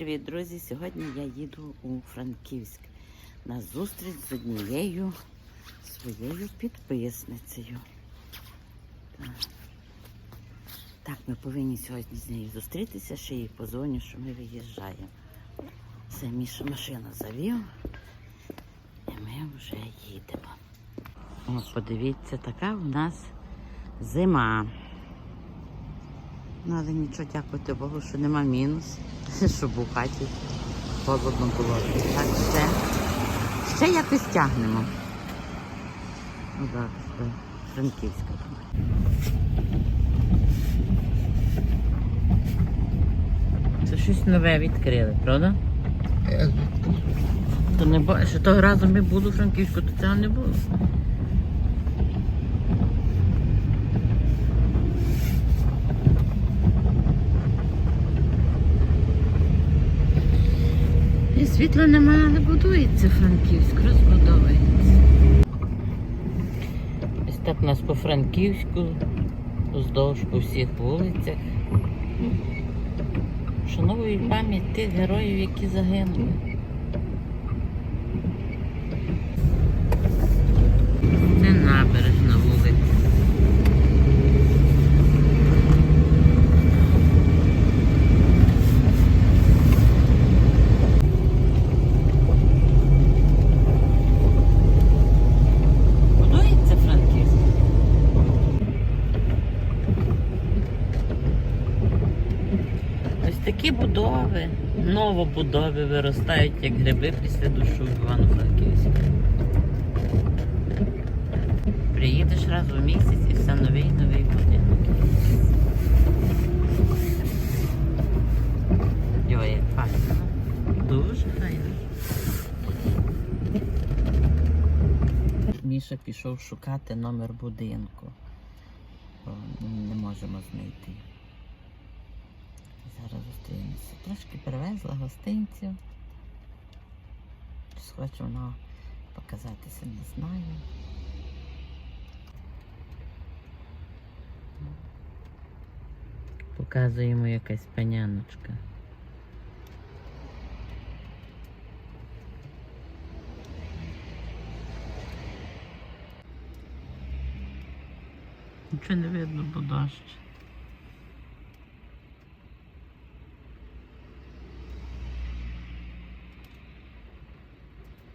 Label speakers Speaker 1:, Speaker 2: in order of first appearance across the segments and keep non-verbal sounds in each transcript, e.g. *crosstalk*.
Speaker 1: Привіт, друзі! Сьогодні я їду у Франківськ на зустріч з однією своєю підписницею. Так. Ми повинні сьогодні з нею зустрітися, ще їй позвоню, що ми виїжджаємо. Це Міша машину завів, і ми вже їдемо. О, подивіться, така у нас зима. Ну, але нічого, дякувати Богу, що нема мінус, *laughs* щоб у хаті холодно було. Так, ще, ще якось тягнемо. Ну, зараз до Франківська. Це щось нове відкрили, правда? То не бо... Ще того разу ми були у Франківську, то цього не було. Світла немає, але будується Франківськ, розбудовується. Ось так у нас по Франківську, вздовж по всіх вулицях. Шановують пам'ять тих героїв, які загинули. Це набережна вулиця. Будується Франківськ. Ось такі будови, новобудови виростають як гриби після душу в Івано-Франківську. Приїдеш раз у місяць і все новий новий будинок. Йо, як файно. Дуже файно. Міша пішов шукати номер будинку. Бо не можемо знайти. Зараз. Трошки привезла гостинців. Чи хоче вона показатися, не знаю. Показуємо якась паняночка. Нічого не видно, бо дощ.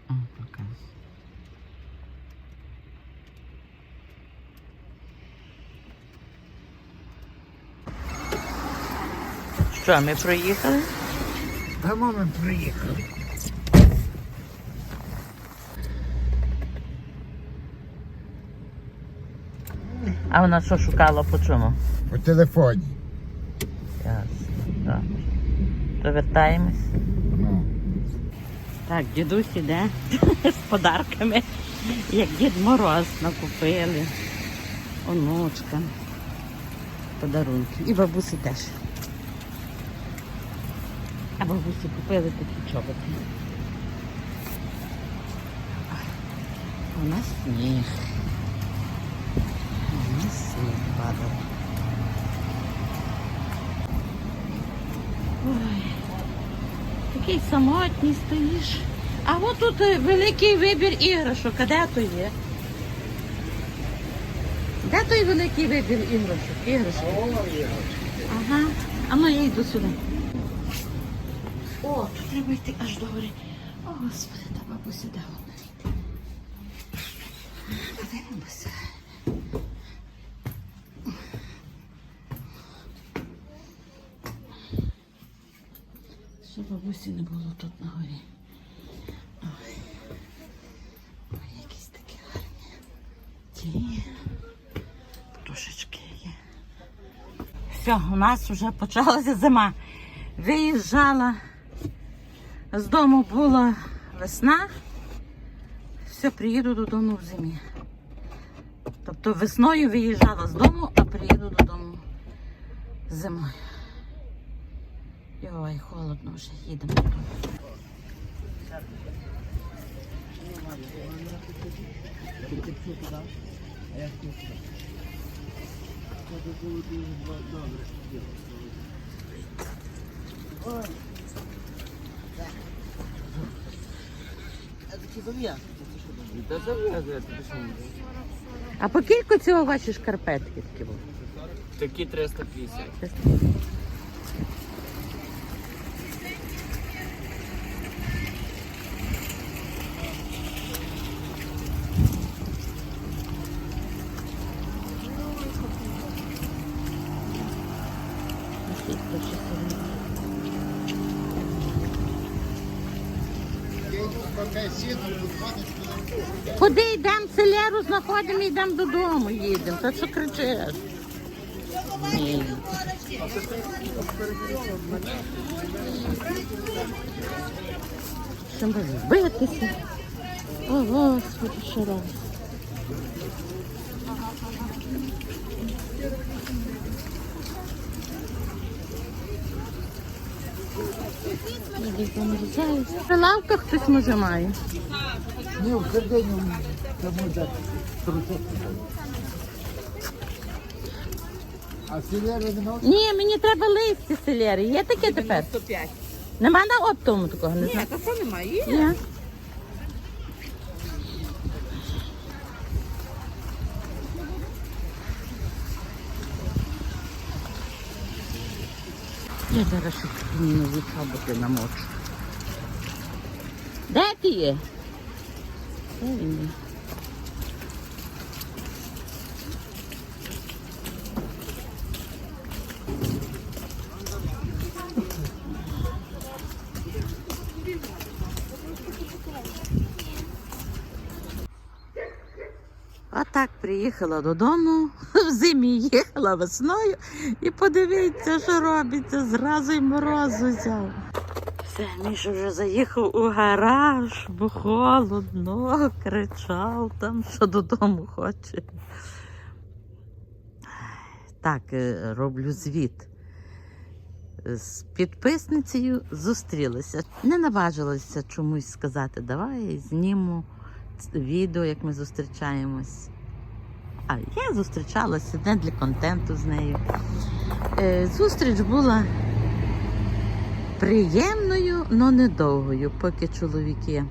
Speaker 1: О, показ. Що, ми проїхали?
Speaker 2: Дамо ми приїхали.
Speaker 1: А вона що шукала по чому?
Speaker 2: По телефоні.
Speaker 1: Ясно. То вертаємось.
Speaker 2: Ну.
Speaker 1: Так, дідусь іде *laughs* з подарками, як Дід Мороз накупили. Онучка. Подарунки. І бабусі теж. А бабусі купили такі чоботи. У нас сніг. У нас сніг падав. Ой. Такий самотній стоїш. А от тут е, великий вибір іграшок. А де то є? Де той великий вибір іграшок? Іграшок. Ага. А ну я йду сюди. О, тут треба йти аж до гори. О, господи, та бабуся, де вона? Подивимося. Що бабусі не було тут на горі. Якісь такі гарні. Ті птушечки є. Все, у нас вже почалася зима. Виїжджала, з дому була весна. Все, приїду додому в зимі. Тобто весною виїжджала з дому, а приїду додому зимою. Ой, холодно вже, їдемо додому.
Speaker 3: Та зав'язує, тобі
Speaker 1: А по кілько цього ваші шкарпетки такі були?
Speaker 3: Такі 350.
Speaker 1: Куди йдемо селяру, знаходимо і йдемо додому, їдемо. Та що кричиш? Ні. Що може збитися? О, Господи, що раз. Люди замерзають. Прилавка хтось може має.
Speaker 2: Ні, в середині тому так трусок. А селери не
Speaker 1: Ні, мені треба листя селери. Є таке тепер?
Speaker 4: 105.
Speaker 1: Нема на оптовому такого, не знаю.
Speaker 4: Ні, такого немає. Є.
Speaker 1: Є. Я зараз такі нові чоботи намочу. Де ти є? Де він є? А так приїхала додому, в зимі їхала весною і подивіться, що робиться, зразу й мороз взяв. Все, Міша вже заїхав у гараж, бо холодно, кричав там, що додому хоче. Так, е, роблю звіт. З підписницею зустрілися. Не наважилася чомусь сказати, давай зніму відео, як ми зустрічаємось. А я зустрічалася не для контенту з нею. Е, Зустріч була приємною, але недовгою, поки чоловіки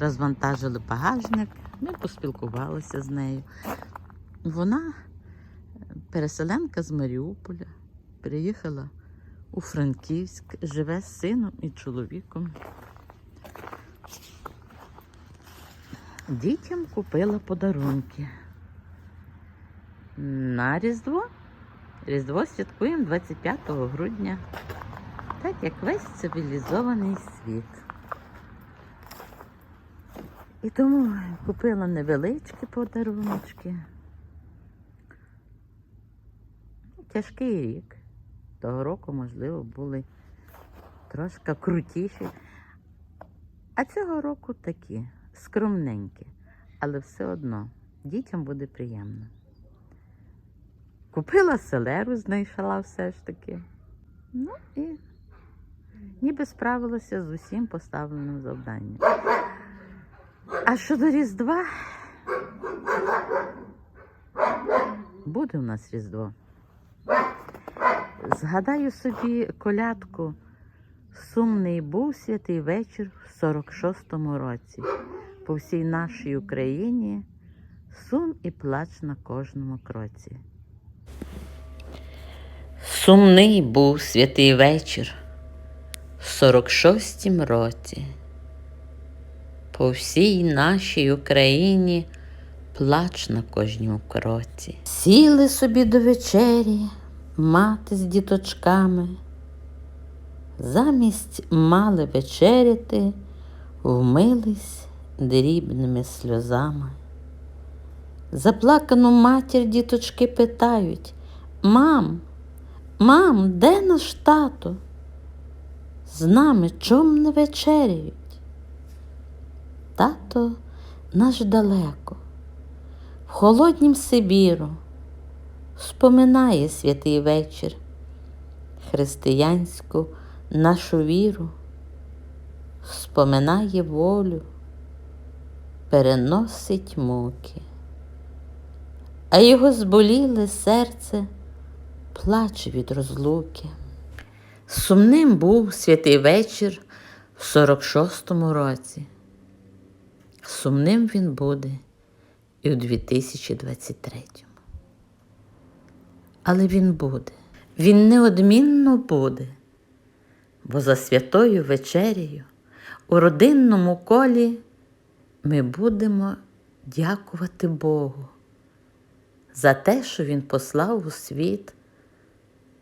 Speaker 1: розвантажили багажник, ми поспілкувалися з нею. Вона переселенка з Маріуполя, приїхала у Франківськ, живе з сином і чоловіком. Дітям купила подарунки. На Різдво. Різдво святкуємо 25 грудня. Так як весь цивілізований світ. І тому купила невеличкі подаруночки. Тяжкий рік. Того року, можливо, були трошки крутіші. А цього року такі скромненькі, але все одно дітям буде приємно. Купила селеру, знайшла все ж таки. Ну і ніби справилася з усім поставленим завданням. А щодо Різдва, буде у нас Різдво. Згадаю собі колядку Сумний був святий вечір в 46-му році. По всій нашій Україні сум і плач на кожному кроці. Сумний був святий вечір в 46-м році. По всій нашій Україні плач на кожному кроці. Сіли собі до вечері мати з діточками. Замість мали вечеряти, вмились дрібними сльозами. Заплакану матір діточки питають Мам, мам, де наш тато? З нами чом не вечеряють? Тато наш далеко, в холоднім Сибіру, споминає святий вечір, християнську нашу віру, споминає волю, переносить муки, а його зболіле серце плаче від розлуки. Сумним був святий вечір в 46-му році. Сумним він буде і у 2023. Але він буде. Він неодмінно буде. Бо за святою вечерею у родинному колі ми будемо дякувати Богу за те, що Він послав у світ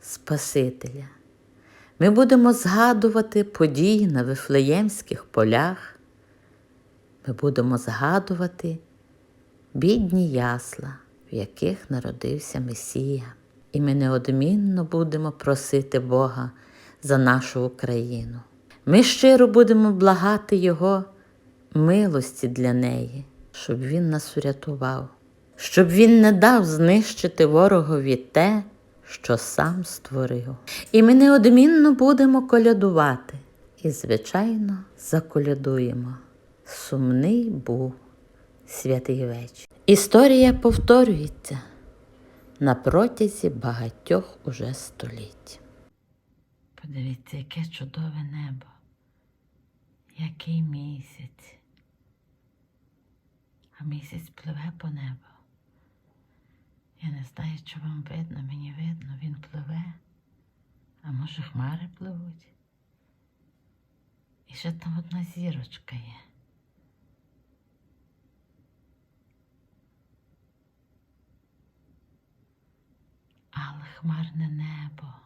Speaker 1: Спасителя. Ми будемо згадувати події на Вифлеємських полях. Ми будемо згадувати бідні ясла, в яких народився Месія. І ми неодмінно будемо просити Бога за нашу Україну. Ми щиро будемо благати Його милості для неї, щоб Він нас врятував, щоб Він не дав знищити ворогові те, що сам створив. І ми неодмінно будемо колядувати. І, звичайно, заколядуємо. Сумний був святий вечір. Історія повторюється на протязі багатьох уже століть. Подивіться, яке чудове небо, який місяць. А місяць пливе по небу. Я не знаю, що вам видно, мені видно, він пливе, а може хмари пливуть. І ще там одна зірочка є. Але хмарне небо.